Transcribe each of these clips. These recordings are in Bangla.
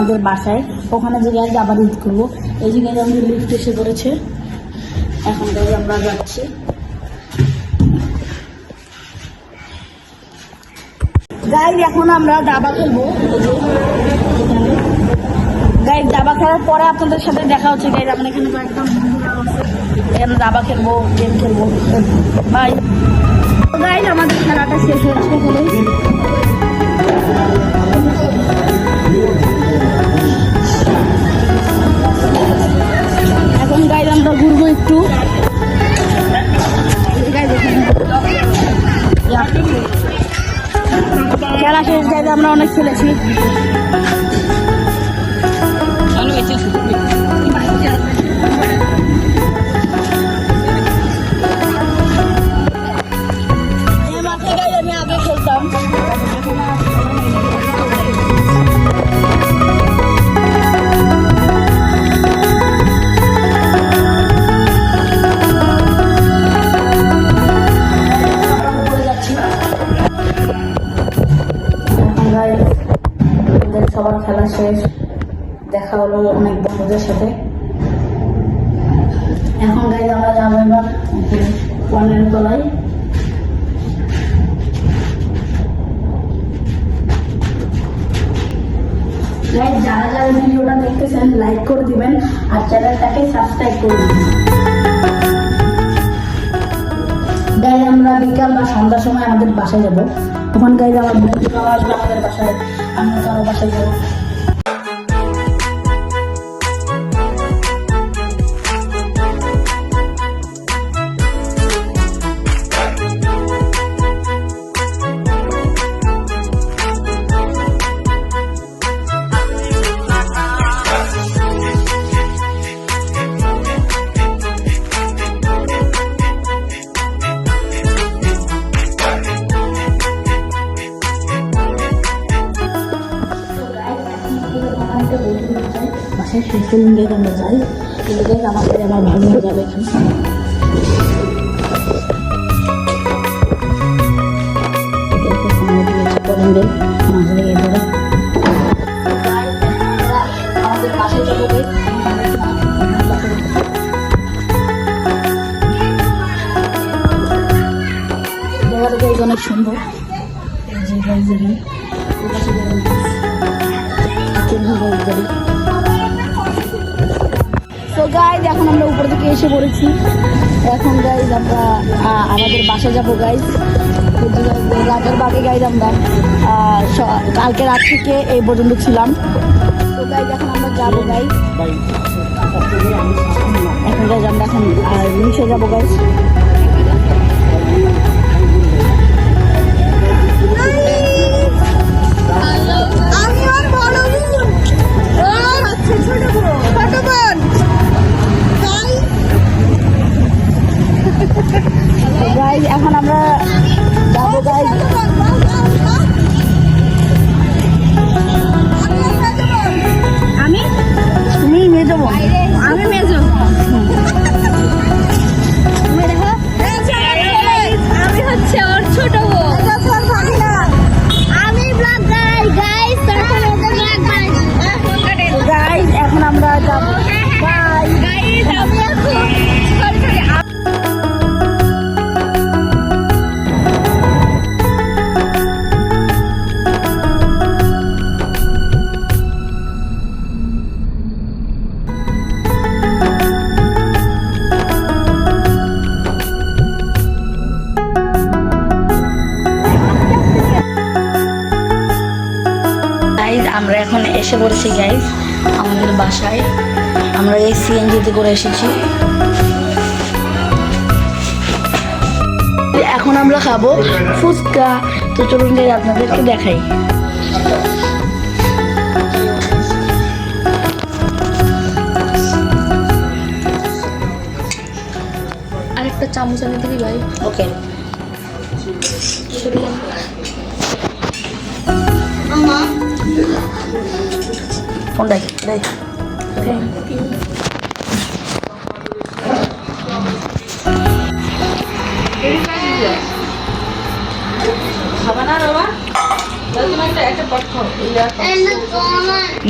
আমাদের বাসায়। ওখানে যে গাড়ি আবার ঈদ করব। এই যে আমাদের লিফট এসে পড়েছে, এখন গাড়ি আমরা যাচ্ছি। গাইজ, এখন আমরা দাবা খেলব। গাইজ, দাবা খেলার পরে আপনাদের সাথে দেখা হচ্ছে। গাইজ, আমরা এখানে একদম এখানে দাবা খেলব, গেম খেলব। বাই। গাইজ, আমাদের খেলাটা শেষ হচ্ছে খেলা শেষ গাইজ আমরা অনেক খেলেছি। দেখা হলো অনেক বন্ধুদের সাথে। এখন গাইজ আমরা যাব এবার ওয়ানের তলায়। গাইজ যারা যারা ভিডিওটা দেখতেছেন লাইক করে দিবেন আর চ্যানেলটাকে সাবস্ক্রাইব করে দিবেন। গাইজ আমরা বিকাল বা সন্ধ্যার সময় আমাদের বাসায় যাব। তখন গাইজ আমার বন্ধুরা আসবে আমাদের বাসায় আমরা কারও বাসায় যাব। শেষ করুন গেলে আমরা যাই। গাইজ আমাদের আমার ভালো হয়ে যাবে এখানে অনেক সুন্দর। তো গাইজ এখন আমরা উপর থেকে এসে পড়েছি। এখন গাইজ আমরা আমাদের বাসা যাব গাইজ রাজার বাগে গাইজ আমরা কালকে রাত থেকে এই পর্যন্ত ছিলাম। তো গাইজ এখন আমরা যাব গাইজ এখন গাইজ আমরা এখন নিচে যাব গাইজ গাইজ এখন আমরা যাব গাইজ আমি? তুমি মেজো আমি মেজো আমি হচ্ছে ওর ছোট আমি ব্লগ গাই গাইস তারপরে ওদের ব্লগ গাই গাইজ এখন আমরা যাব। আমরা এখন এসে পড়েছি গাইজ আমাদের বাসায়। আমরা এই সিএনজিতে করে এসেছি। এখন আমরা খাব ফুচকা। তো চলুন গাইজ আপনাদেরকে দেখাই। আরেকটা চামচ এনে দিবি ভাই? ওকে ফোন đây đây।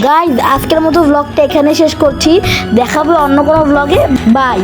গাইজ আজকের মতো ব্লগটা এখানে শেষ করছি। দেখাবে অন্য কোনো ব্লগে বাই